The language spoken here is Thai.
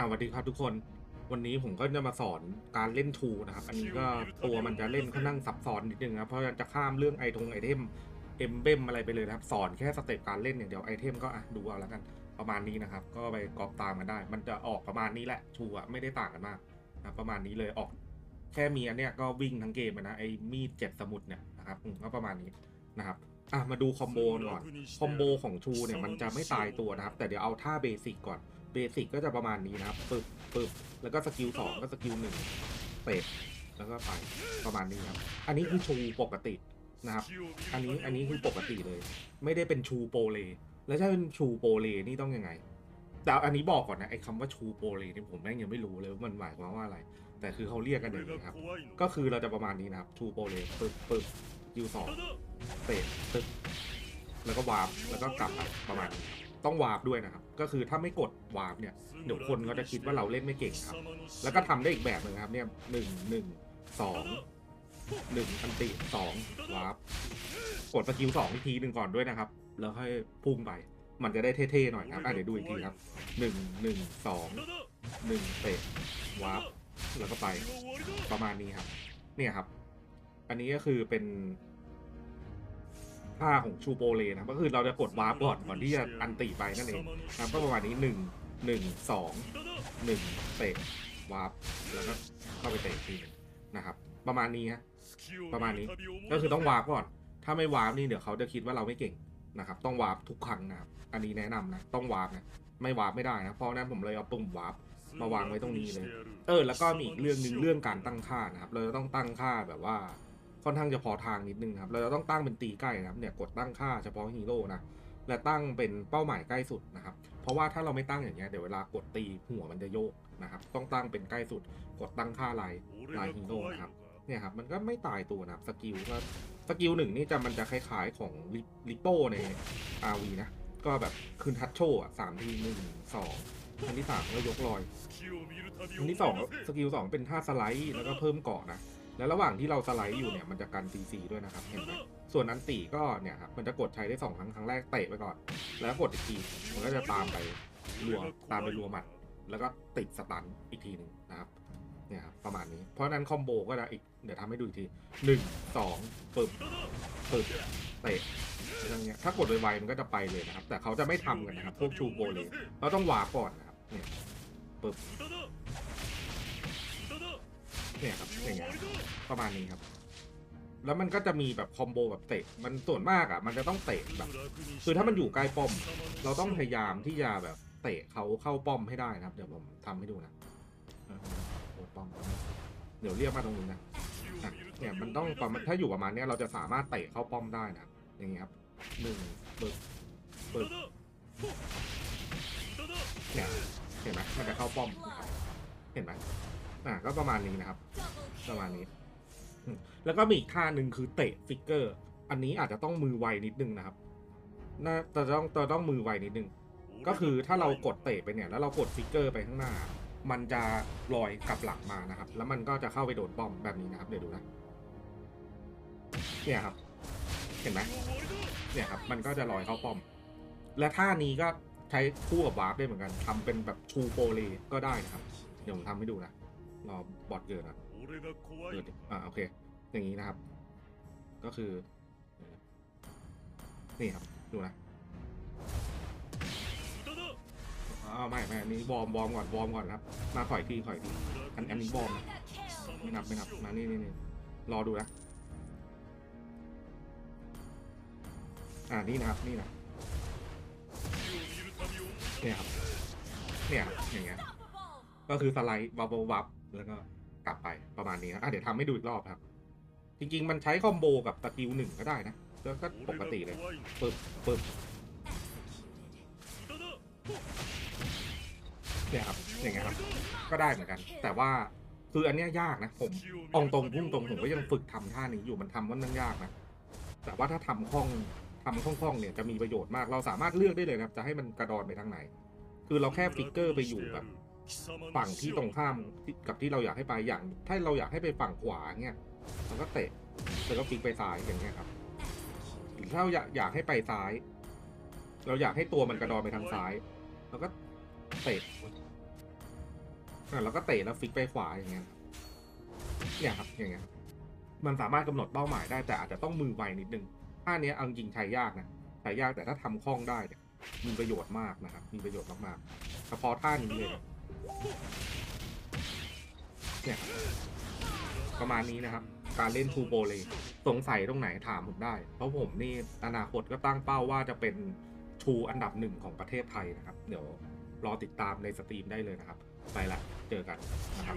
อ่าสวัสดีครับทุกคน วันนี้ผมก็จะมาสอนการเล่นทูนะครับ อันนี้ก็ตัวมันจะเล่นค่อนข้างซับซ้อนนิดนึงนะครับเพราะจะข้ามเรื่องไอทงไอเทมเอ็มเบมอะไรไปเลยนะครับ สอนแค่สเต็ปการเล่นอย่างเดียวไอเทมก็อะดูเอาแล้วกันประมาณนี้นะครับ ก็ไปกรอบตามกันได้ มันจะออกประมาณนี้แหละชูอะไม่ได้ต่างกันมากนะประมาณนี้เลยออก แค่มีอันเนี้ยก็วิ่งทั้งเกมนะไอมีดเจ็ดสมุดเนี่ยนะครับก็ประมาณนี้นะครับอะมาดูคอมโบก่อนคอมโบของชูเนี่ยมันจะไม่ตายตัวนะครับ แต่เดี๋ยวเอาท่าเบสิกก่อน เบสิกก็จะประมาณนี้นะครับปึ๊บปึ๊บแล้วก็สกิลสองก็สกิลหนึ่งเตะแล้วก็ไปประมาณนี้ครับ อันนี้คือชูปกตินะครับ อันนี้อันนี้คือปกติเลย ไม่ได้เป็นชูโปเล แล้วถ้าเป็นชูโปเลนี่ต้องยังไง แต่อันนี้บอกก่อนนะไอ้คำว่าชูโปเลนี่ผมแม่งยังไม่รู้เลยว่ามันหมายความว่าอะไร แต่คือเขาเรียกกันอย่างนี้ครับ ก็คือเราจะประมาณนี้นะครับชูโปเลปึ๊บปึ๊บคิวสองเตะตึ๊บแล้วก็วาร์ปแล้วก็กลับไปประมาณนี้ ต้องวาร์ปด้วยนะครับ ก็คือถ้าไม่กดวาร์ปเนี่ยเดี๋ยวคนก็จะคิดว่าเราเล่นไม่เก่งครับ แล้วก็ทำได้อีกแบบหนึ่งครับเนี่ยหนึ่งหนึ่งสองหนึ่งอันติสองวาร์ปกดสกิลสองทีหนึ่งก่อนด้วยนะครับ แล้วค่อยพุ่งไป มันจะได้เท่ๆหน่อยครับอะเดี๋ยวดูอีกทีครับหนึ่งหนึ่งสองหนึ่งเตะวาร์ปแล้วก็ไปประมาณนี้ครับ เนี่ยครับ อันนี้ก็คือเป็น ท่าของชูโปเลนะครับก็คือเราจะกดวาร์ปก่อนก่อนที่จะอันติไปนั่นเองนะครับก็ประมาณนี้หนึ่งหนึ่งสองหนึ่งเตะวาร์ปแล้วก็เข้าไปเตะอีกทีหนึงนะครับ ประมาณนี้ฮะประมาณนี้ก็คือต้องวาร์ปก่อน ถ้าไม่วาร์ปนี่เดี๋ยวเขาจะคิดว่าเราไม่เก่งนะครับ ต้องวาร์ปทุกครั้งนะครับอันนี้แนะนำนะต้องวาร์ปนะไม่วาร์ปไม่ได้นะเพราะฉะนั้นผมเลยเอาปุ่มวาร์ปมาวางไว้ตรงนี้เลย เออ แล้วก็มีอีกเรื่องหนึ่งเรื่องการตั้งค่านะครับ เราจะต้องตั้งค่าแบบว่า ค่อนข้างจะพอทางนิดนึงครับเราจะต้องตั้งเป็นตีใกล้นะครับเนี่ยกดตั้งค่าเฉพาะฮีโร่นะและตั้งเป็นเป้าหมายใกล้สุดนะครับ เพราะว่าถ้าเราไม่ตั้งอย่างเงี้ยเดี๋ยวเวลากดตีหัวมันจะโยกนะครับต้องตั้งเป็นใกล้สุด กดตั้งค่าลายลายฮีโร่นะครับเนี่ยครับมันก็ไม่ตายตัวนะครับสกิลก็สกิลหนึ่งนี่จะมันจะคล้ายๆของลิลิโป้ใน RV นะก็แบบคืนทัชโชอะสามทีหนึ่งสองอันที่สามก็ยกลอยอันที่สองสกิลสองเป็นท่าสไลด์แล้วก็เพิ่มเกาะนะ แล้วระหว่างที่เราสไลด์อยู่เนี่ยมันจะกันซีซีด้วยนะครับเห็นไหมส่วนอันตีก็เนี่ยครับมันจะกดใช้ได้สองครั้งครั้งแรกเตะไปก่อน แล้วกดอีกทีมันก็จะตามไปรัวตามไปรัวหมัด แล้วก็ติดสตันอีกทีหนึ่งนะครับเนี่ยครับประมาณนี้ เพราะฉะนั้นคอมโบก็จะอีกเดี๋ยวทำให้ดูอีกทีหนึ่งสองปึบปึบเตะอย่างเงี้ยถ้ากดไวๆมันก็จะไปเลยนะครับ แต่เขาจะไม่ทำกันนะครับ พวกชูโบเลยเราต้องวาก่อนนะครับเนี่ยปึบ เนี่ยครับอย่างเงี้ยประมาณนี้ครับ แล้วมันก็จะมีแบบคอมโบแบบเตะ มันส่วนมากอะ มันจะต้องเตะแบบ คือถ้ามันอยู่ใกล้ป้อม เราต้องพยายามที่จะแบบเตะเขาเข้าป้อมให้ได้นะครับ เดี๋ยวผมทำให้ดูนะโอ้ป้อมเดี๋ยวเรียกมาตรงนี้นะเนี่ยมันต้องประมาณถ้าอยู่ประมาณนี้เราจะสามารถเตะเข้าป้อมได้นะอย่างเงี้ยครับหนึ่งปึกปึกเนี่ยเห็นไหมมันจะเข้าป้อม เห็นไหม อะก็ประมาณนี้นะครับ ประมาณนี้ แล้วก็มีอีกท่าหนึ่งคือเตะฟิกเกอร์ อันนี้อาจจะต้องมือไวนิดนึงนะครับน่าจะต้องจะต้องมือไวนิดนึง ก็คือถ้าเรากดเตะไปเนี่ย แล้วเรากดฟิกเกอร์ไปข้างหน้า มันจะลอยกลับหลังมานะครับ แล้วมันก็จะเข้าไปโดนป้อมแบบนี้นะครับ เดี๋ยวดูนะ เนี่ยครับ เห็นไหมเนี่ยครับ มันก็จะลอยเข้าป้อม และท่านี้ก็ใช้คู่กับวาร์ปได้เหมือนกันทำเป็นแบบชูโปเลก็ได้นะครับ เดี๋ยวผมทำให้ดูนะ รอบอดเกิดนะเปิดดิอ่าโอเค อย่างนี้นะครับ ก็คือ นี่ครับ ดูนะอ๋อไม่ไม่อันนี้วอร์มวอร์มก่อนวอร์มก่อนนะครับ มาถอยทีถอยทีอันอันนี้วอร์มนะไม่นับไม่นับมานี่นี่นี่รอดูนะอ่านี่นะครับนี่นะเนี่ยครับเนี่ยครับอย่างเงี้ยก็คือสไลด์วับวับวับ แล้วก็กลับไปประมาณนี้นะอะเดี๋ยวทำให้ดูอีกรอบครับ จริงๆ มันใช้คอมโบกับสกิลหนึ่งก็ได้นะแล้วก็ปกติเลยปึ๊บปึ๊บเนี่ยครับอย่างเงี้ยครับ ก็ได้เหมือนกัน แต่ว่าคืออันเนี้ยยากนะผมอองตรงพุ่งตรงผมก็ยังฝึกทำท่านี้อยู่มันทำว่านั่นยากนะแต่ว่าถ้าทำคล่องทำคล่องๆเนี่ยจะมีประโยชน์มากเราสามารถเลือกได้เลยครับ จะให้มันกระดอนไปทางไหน คือเราแค่ฟิกเกอร์ไปอยู่แบบ ฝั่งที่ตรงข้ามกับที่เราอยากให้ไปอย่างถ้าเราอยากให้ไปฝั่งขวาเนี่ยเราก็เตะแล้วก็ฟิกไปซ้ายอย่างเงี้ยครับหรือถ้าเราอยากอยากให้ไปซ้าย เราอยากให้ตัวมันกระดอนไปทางซ้ายเราก็เตะอะแล้วก็เตะแล้วฟิกไปขวาอย่างเงี้ยเนี่ยครับอย่างเงี้ยมันสามารถกำหนดเป้าหมายได้แต่อาจจะต้องมือไวนิดนึงท่าเนี้ยเอาจริงใช้ยากนะใช้ยากแต่ถ้าทำคล่องได้เนี่ยมีประโยชน์มากนะครับ มีประโยชน์มากๆเฉพาะท่านี้เลย เนี่ยประมาณนี้นะครับ การเล่นทูโบเลย สงสัยตรงไหนถามผมได้ เพราะผมนี่อนาคตก็ตั้งเป้าว่าจะเป็นทูอันดับหนึ่งของประเทศไทยนะครับ เดี๋ยวรอติดตามในสตรีมได้เลยนะครับ ไปละ เจอกันนะครับ